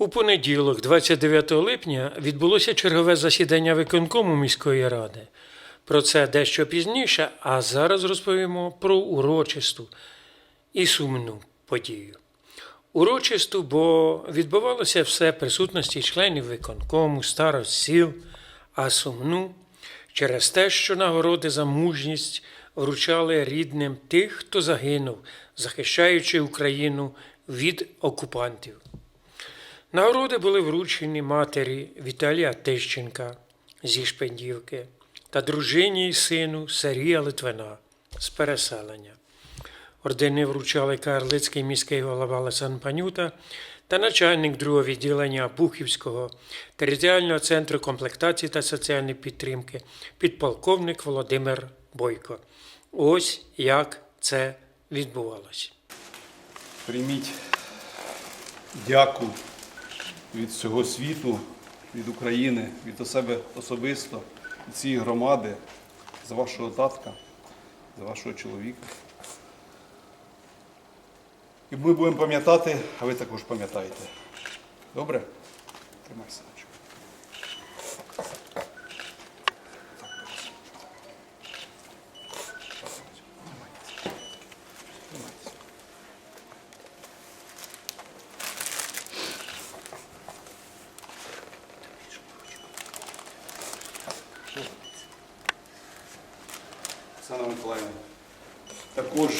У понеділок, 29 липня, відбулося чергове засідання виконкому міської ради. Про це дещо пізніше, а зараз розповімо про урочисту і сумну подію. Урочисту, бо відбувалося все присутності членів виконкому, старост сіл, а сумну через те, що нагороди за мужність вручали рідним тих, хто загинув, захищаючи Україну від окупантів. Нагороди були вручені матері Віталія Тищенка зі Шпендівки та дружині і сину Сергія Литвина з переселення. Ордени вручали Карлицький міський голова Лесан Панюта та начальник другого відділення Бухівського територіального центру комплектації та соціальної підтримки підполковник Володимир Бойко. Ось як це відбувалося. Прийміть дяку від всього світу, від України, від себе особисто, від цієї громади, за вашого татка, за вашого чоловіка. І ми будемо пам'ятати, а ви також пам'ятаєте. Добре? Тримай, Оксана Миколаївна. Також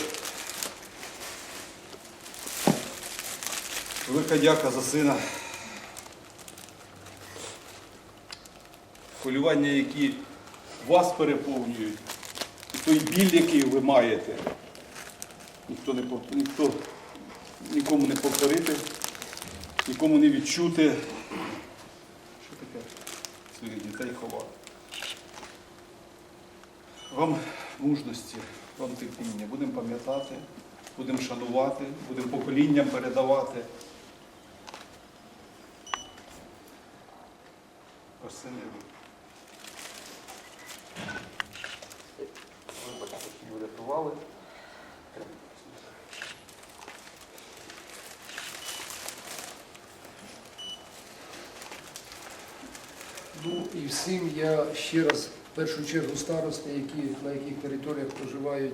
велика дяка за сина. Хвилювання, які вас переповнюють, і той біль, який ви маєте, ніхто не ніхто нікому не повторити, нікому не відчути. Що таке своїх дітей ховати? Вам мужності, вам. Будемо пам'ятати, будемо шанувати, будемо поколінням передавати. Арсеній. Вибачте, що врятували. Ну і всім я ще раз, першу чергу, старости, які, на яких територіях проживають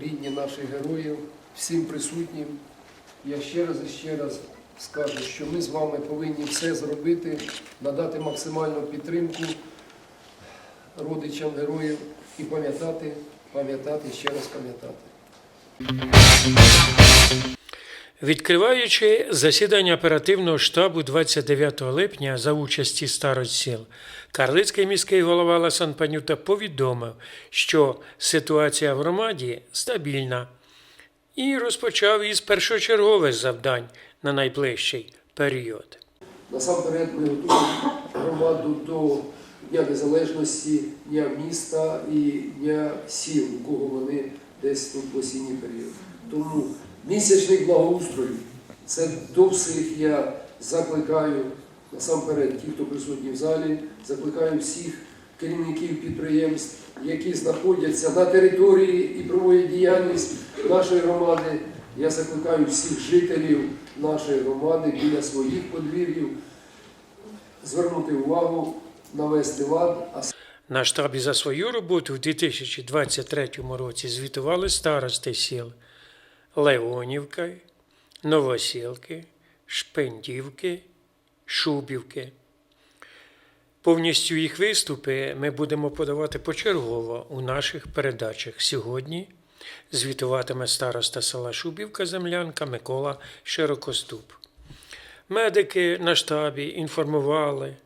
рідні наших героїв, всім присутнім. Я ще раз і ще раз скажу, що ми з вами повинні все зробити, надати максимальну підтримку родичам героїв і пам'ятати, пам'ятати, ще раз пам'ятати. Відкриваючи засідання оперативного штабу 29 липня за участі старост сіл, Карлицький міський голова Ласан Панюта повідомив, що ситуація в громаді стабільна, і розпочав із першочергових завдань на найближчий період. Насамперед ми готуємо громаду до Дня Незалежності, Дня міста і Дня сіл, у кого вони десь тут в осінній період. Тому місячний благоустрою це до всіх я закликаю насамперед ті, хто присутні в залі, закликаю всіх керівників підприємств, які знаходяться на території і проводять діяльність нашої громади. Я закликаю всіх жителів нашої громади біля своїх подвір'їв звернути увагу, навести лад, На штабі за свою роботу в 2023 році звітували старости сіл Леонівка, Новосілки, Шпендівки, Шубівки. Повністю їх виступи ми будемо подавати почергово у наших передачах. Сьогодні звітуватиме староста села Шубівка Землянка Микола Широкоступ. Медики на штабі інформували,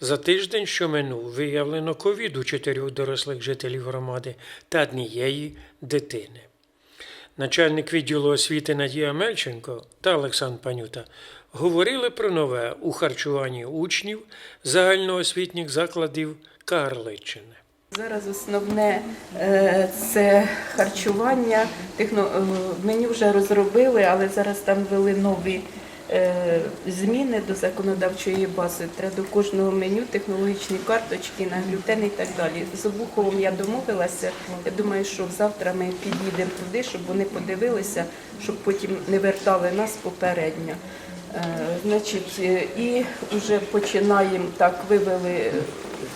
за тиждень, що минув, виявлено ковід у чотирьох дорослих жителів громади та однієї дитини. Начальник відділу освіти Надія Мельченко та Олександр Панюта говорили про нове у харчуванні учнів загальноосвітніх закладів Карличини. Зараз основне е, це харчування. Техно... е, Меню вже розробили, але зараз там ввели нові зміни до законодавчої бази. Треба до кожного меню технологічні карточки на глютен і так далі. З Обуховим я домовилася. Я думаю, що завтра ми під'їдемо туди, щоб вони подивилися, щоб потім не вертали нас попередньо. Е, Значить, е, і вже починаємо так, вивели, е,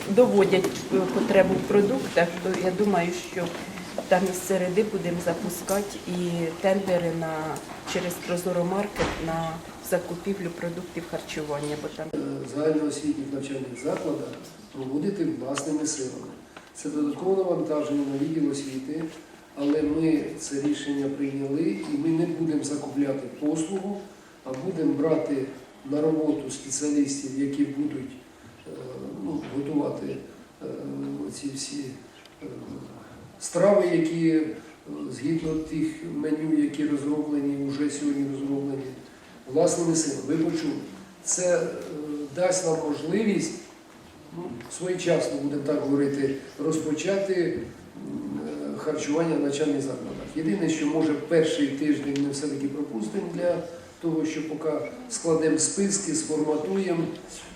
доводять е, потребу в продуктах, то я думаю, що там із середи будемо запускати і тендери на через Прозоромаркет на закупівлю продуктів харчування, бо там Е, загальноосвітніх навчальних закладах проводити власними силами. Це додаткове навантаження на відділ освіти, але ми це рішення прийняли і ми не будемо закупляти послугу, а будемо брати на роботу спеціалістів, які будуть е, ну, готувати е, ці всі страви, які згідно тих меню, які розроблені, вже сьогодні розроблені власними силами. Ви почули. Це е, дасть нам можливість ну, своєчасно, будемо так говорити, розпочати е, харчування в навчальних закладах. Єдине, що може перший тиждень ми все-таки пропустимо для того, що поки складемо списки, сформатуємо.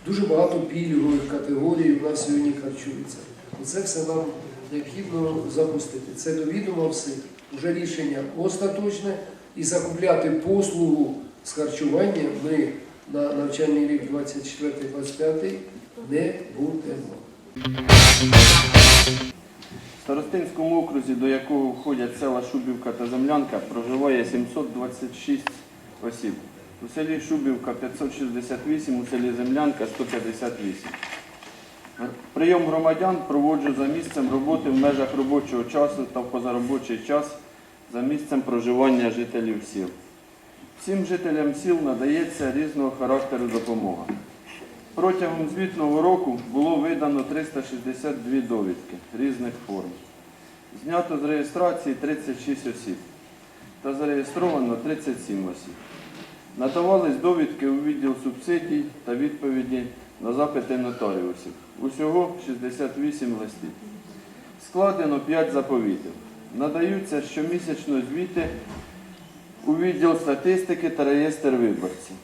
Дуже багато пільгових категорій у нас сьогодні харчується. Це все нам необхідно запустити. Це до відома всіх. Уже рішення остаточне і закупляти послугу з харчування ми на навчальний рік 24-25 не будемо. В Старостинському окрузі, до якого входять села Шубівка та Землянка, проживає 726 осіб. У селі Шубівка 568, у селі Землянка 158. Прийом громадян проводжу за місцем роботи в межах робочого часу та в позаробочий час за місцем проживання жителів сіл. Всім жителям сіл надається різного характеру допомога. Протягом звітного року було видано 362 довідки різних форм. Знято з реєстрації 36 осіб та зареєстровано 37 осіб. Надавались довідки у відділ субсидій та відповіді на запити нотаріусів. Усього 68 листів. Складено 5 заповітів. Надаються щомісячно звіти у відділ статистики та реєстр виборців.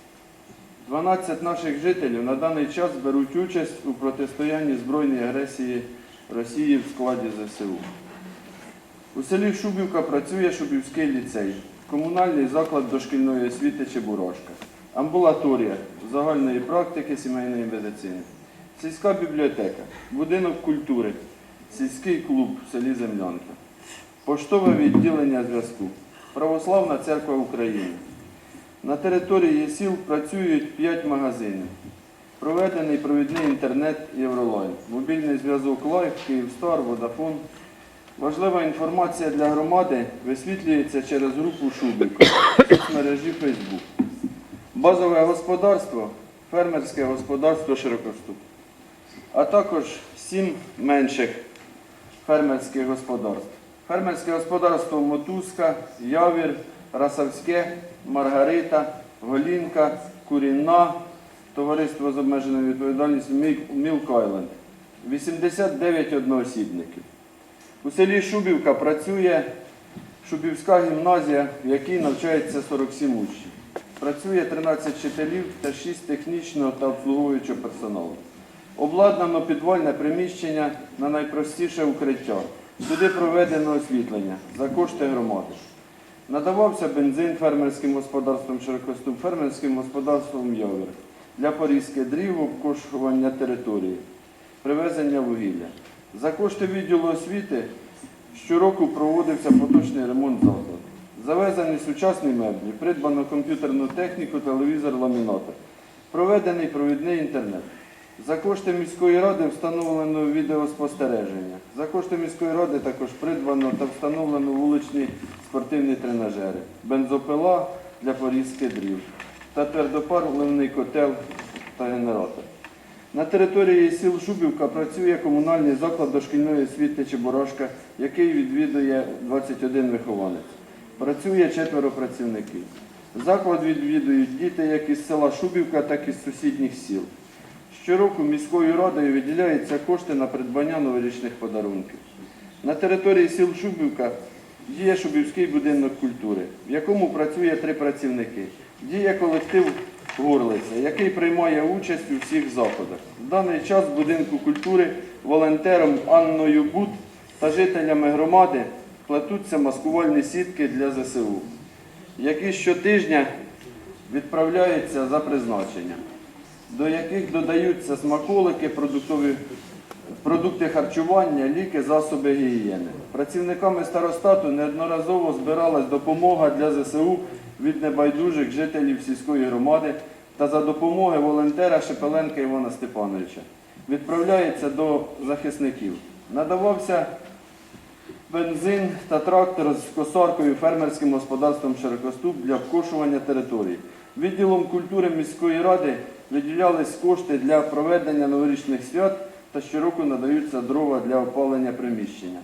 12 наших жителів на даний час беруть участь у протистоянні збройної агресії Росії в складі ЗСУ. У селі Шубівка працює Шубівський ліцей, комунальний заклад дошкільної освіти Чебурашка, амбулаторія загальної практики сімейної медицини, сільська бібліотека, будинок культури, сільський клуб в селі Землянка, поштове відділення зв'язку, Православна церква України. На території сіл працюють 5 магазинів. Проведений провідний інтернет Євролайн, мобільний зв'язок Лайф, Київстар, Водафон. Важлива інформація для громади висвітлюється через групу Шубівка в соцмережі Фейсбук. Базове господарство, фермерське господарство Широкоступ, а також сім менших фермерських господарств. Фермерське господарство Мотузка, Явір, Расавське, Маргарита, Голінка, Курінна, товариство з обмеженою відповідальністю Мілк Айленд. 89 одноосібників. У селі Шубівка працює Шубівська гімназія, в якій навчається 47 учнів. Працює 13 вчителів та 6 технічного та обслуговуючого персоналу. Обладнано підвальне приміщення на найпростіше укриття. Сюди проведено освітлення за кошти громади. Надавався бензин фермерським господарством Широкоступ, фермерським господарством Явір для порізки дрів, обкошування території, привезення вугілля. За кошти відділу освіти щороку проводився поточний ремонт закладу. Завезені сучасні меблі, придбано комп'ютерну техніку, телевізор, ламінатор. Проведений провідний інтернет. За кошти міської ради встановлено відеоспостереження. За кошти міської ради також придбано та встановлено вуличні спортивні тренажери, бензопила для порізки дрів та твердопаливний котел та генератор. На території сіл Шубівка працює комунальний заклад дошкільної освіти Чебурашка, який відвідує 21 вихованець. Працює четверо працівників. Заклад відвідують діти як із села Шубівка, так і з сусідніх сіл. Щороку міською радою виділяються кошти на придбання новорічних подарунків. На території сіл Шубівка діє Шубівський будинок культури, в якому працює три працівники. Діє колектив Горлиця, який приймає участь у всіх заходах. В даний час в будинку культури волонтером Анною Бут та жителями громади плетуться маскувальні сітки для ЗСУ, які щотижня відправляються за призначенням, до яких додаються смаколики, продуктові, продукти харчування, ліки, засоби гігієни. Працівниками старостату неодноразово збиралась допомога для ЗСУ від небайдужих жителів сільської громади та за допомоги волонтера Шепеленка Івана Степановича. Відправляється до захисників. Надавався бензин та трактор з косаркою фермерським господарством Широкоступ для обкошування території. Відділом культури міської ради виділялись кошти для проведення новорічних свят та щороку надаються дрова для опалення приміщення.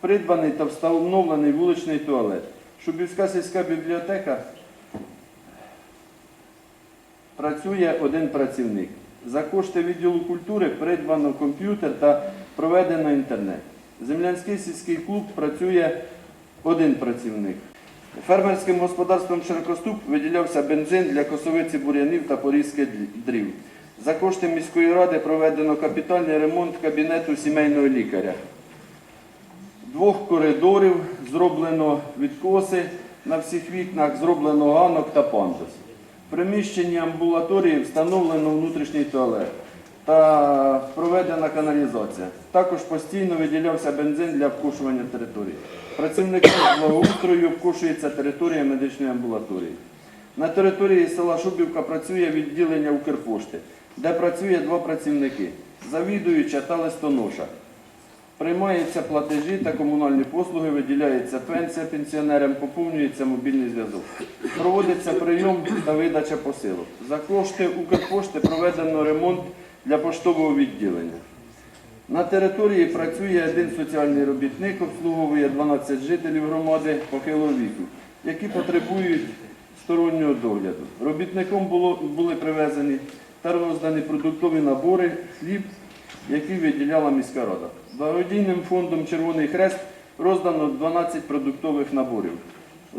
Придбаний та встановлений вуличний туалет. Шубівська сільська бібліотека працює один працівник. За кошти відділу культури придбано комп'ютер та проведено інтернет. Землянський сільський клуб працює один працівник. Фермерським господарством Широкоступ виділявся бензин для косовиці бур'янів та порізки дрів. За кошти міської ради проведено капітальний ремонт кабінету сімейного лікаря. Двох коридорів зроблено відкоси на всіх вікнах, зроблено ганок та пандус. В приміщенні амбулаторії встановлено внутрішній туалет та проведена каналізація. Також постійно виділявся бензин для обкушування території. Працівникам з благоустрою обкушується територія медичної амбулаторії. На території села Шубівка працює відділення Укрпошти, де працює два працівники завідуюча та листоноша. Приймаються платежі та комунальні послуги, виділяється пенсія пенсіонерам, поповнюється мобільний зв'язок. Проводиться прийом та видача посилок. За кошти Укрпошти проведено ремонт для поштового відділення. На території працює один соціальний робітник, обслуговує 12 жителів громади похилого віку, які потребують стороннього догляду. Робітником було, були привезені та роздані продуктові набори, хліб, які виділяла міська рада. Благодійним фондом Червоний Хрест роздано 12 продуктових наборів,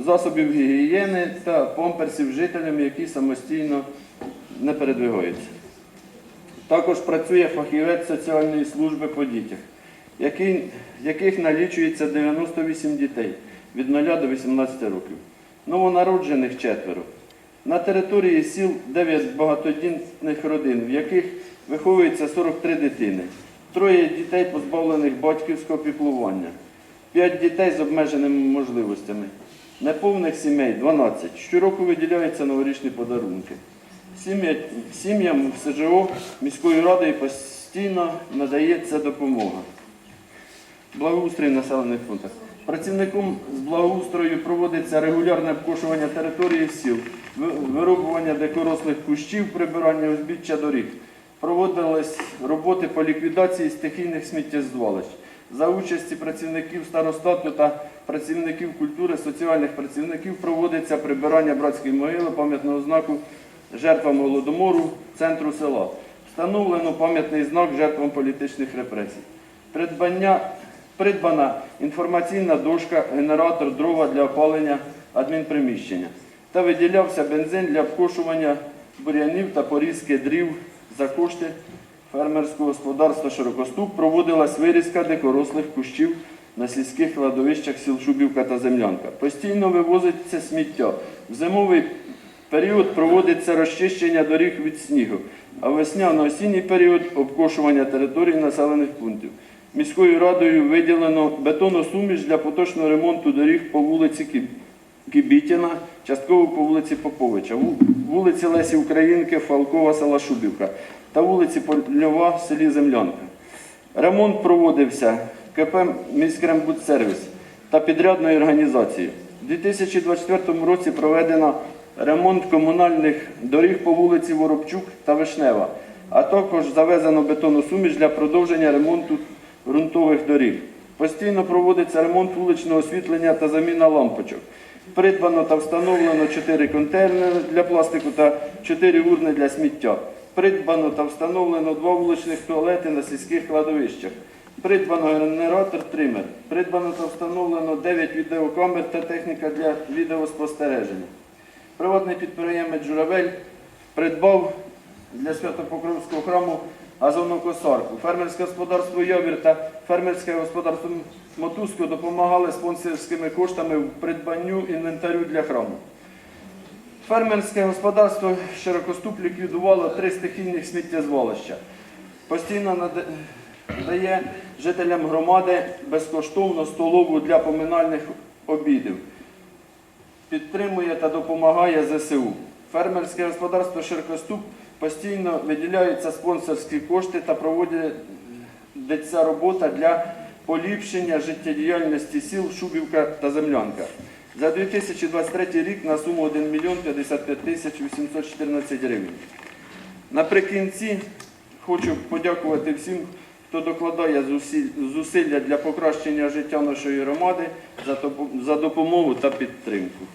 засобів гігієни та памперсів жителям, які самостійно не передвигаються. Також працює фахівець соціальної служби по дітях, який, яких налічується 98 дітей від 0 до 18 років. Новонароджених четверо. На території сіл 9 багатодітних родин, в яких виховується 43 дитини, троє дітей позбавлених батьківського піклування, 5 дітей з обмеженими можливостями, неповних сімей 12. Щороку виділяються новорічні подарунки. Сім'я- Сім'ям СЖО міською радою постійно надається допомога. Благоустрій населених пунктах. Працівником з благоустрою проводиться регулярне обкошування території сіл, ви- вирубування дикорослих кущів, прибирання узбіччя доріг. Проводились роботи по ліквідації стихійних сміттєзвалищ. За участі працівників старостату та працівників культури, соціальних працівників проводиться прибирання братської могили, пам'ятного знаку жертвам голодомору центру села. Встановлено пам'ятний знак жертвам політичних репресій. Придбання, придбана інформаційна дошка, генератор дрова для опалення адмінприміщення та виділявся бензин для обкошування бур'янів та порізки дрів за кошти фермерського господарства Широкоступ. Проводилась вирізка дикорослих кущів на сільських кладовищах сіл Шубівка та Землянка. Постійно вивозиться сміття. В зимовий період проводиться розчищення доріг від снігу, а весняно-осінній період обкошування територій населених пунктів. Міською радою виділено бетоносуміш для поточного ремонту доріг по вулиці Кіб- Кібітіна, частково по вулиці Поповича, вулиці Лесі Українки, Фалкова, села Шубівка та вулиці Польова в селі Землянка. Ремонт проводився КП «Міськрембудсервіс» та підрядною організацією. У 2024 році проведено ремонт комунальних доріг по вулиці Воробчук та Вишнева, а також завезено бетоносуміш для продовження ремонту ґрунтових доріг. Постійно проводиться ремонт вуличного освітлення та заміна лампочок. Придбано та встановлено 4 контейнери для пластику та 4 урни для сміття. Придбано та встановлено два вуличних туалети на сільських кладовищах. Придбано генератор тример. Придбано та встановлено 9 відеокамер та техніка для відеоспостереження. Приватний підприємець Журавель придбав для Святопокровського храму газонокосарку. Фермерське господарство Йовір та фермерське господарство Мотузко допомагали спонсорськими коштами в придбанню інвентарю для храму. Фермерське господарство Широкоступ ліквідувало три стихійних сміттєзвалища. Постійно наде- дає жителям громади безкоштовно столову для поминальних обідів. Підтримує та допомагає ЗСУ. Фермерське господарство Широкоступ постійно виділяються спонсорські кошти та проводиться робота для поліпшення життєдіяльності сіл Шубівка та Землянка. За 2023 рік на суму 1 мільйон 55 тисяч 814 гривень. Наприкінці хочу подякувати всім, хто докладає зусилля для покращення життя нашої громади за допомогу та підтримку.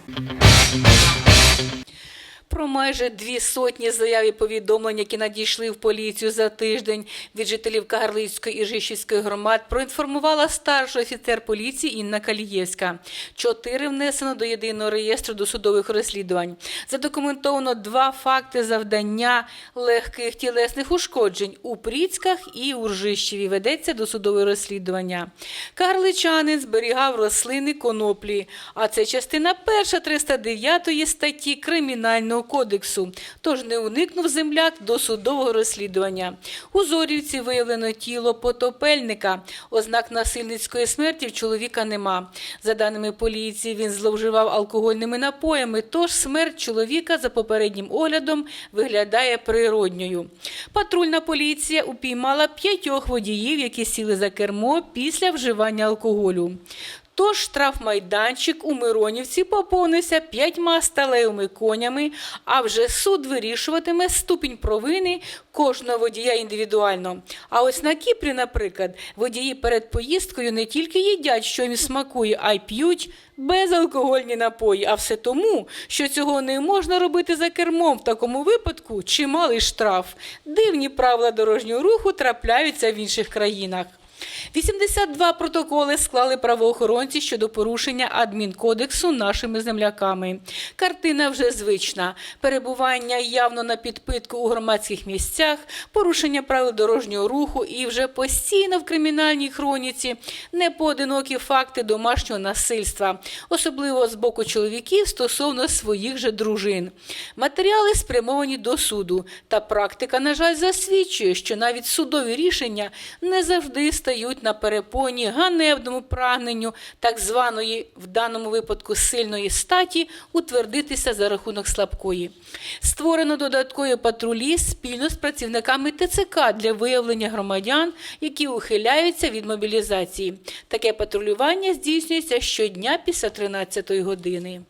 Про майже дві сотні заяв і повідомлень, які надійшли в поліцію за тиждень від жителів Кагарлицької і Жишівської громад, проінформувала старший офіцер поліції Інна Калієвська. Чотири внесено до єдиного реєстру досудових розслідувань. Задокументовано два факти завдання легких тілесних ушкоджень у Пріцьках і у Ржищеві. Ведеться досудове розслідування. Карличанин зберігав рослини коноплі, а це частина перша 309 статті Кримінального кодексу. Тож не уникнув земляк до судового розслідування. У Зорівці виявлено тіло потопельника. Ознак насильницької смерті в чоловіка нема. За даними поліції, він зловживав алкогольними напоями, тож смерть чоловіка за попереднім оглядом виглядає природньою. Патрульна поліція упіймала п'ятьох водіїв, які сіли за кермо після вживання алкоголю. Тож штрафмайданчик у Миронівці поповнився п'ятьма сталевими конями, а вже суд вирішуватиме ступінь провини кожного водія індивідуально. А ось на Кіпрі, наприклад, водії перед поїздкою не тільки їдять, що їм смакує, а й п'ють безалкогольні напої. А все тому, що цього не можна робити за кермом. В такому випадку чималий штраф. Дивні правила дорожнього руху трапляються в інших країнах. 82 протоколи склали правоохоронці щодо порушення адмінкодексу нашими земляками. Картина вже звична: перебування явно на підпитку у громадських місцях, порушення правил дорожнього руху і вже постійно в кримінальній хроніці непоодинокі факти домашнього насильства, особливо з боку чоловіків стосовно своїх же дружин. Матеріали спрямовані до суду, та практика, на жаль, засвідчує, що навіть судові рішення не завжди стають на перепоні ганебному прагненню так званої, в даному випадку, сильної статі утвердитися за рахунок слабкої. Створено додаткові патрулі спільно з працівниками ТЦК для виявлення громадян, які ухиляються від мобілізації. Таке патрулювання здійснюється щодня після 13-ї години.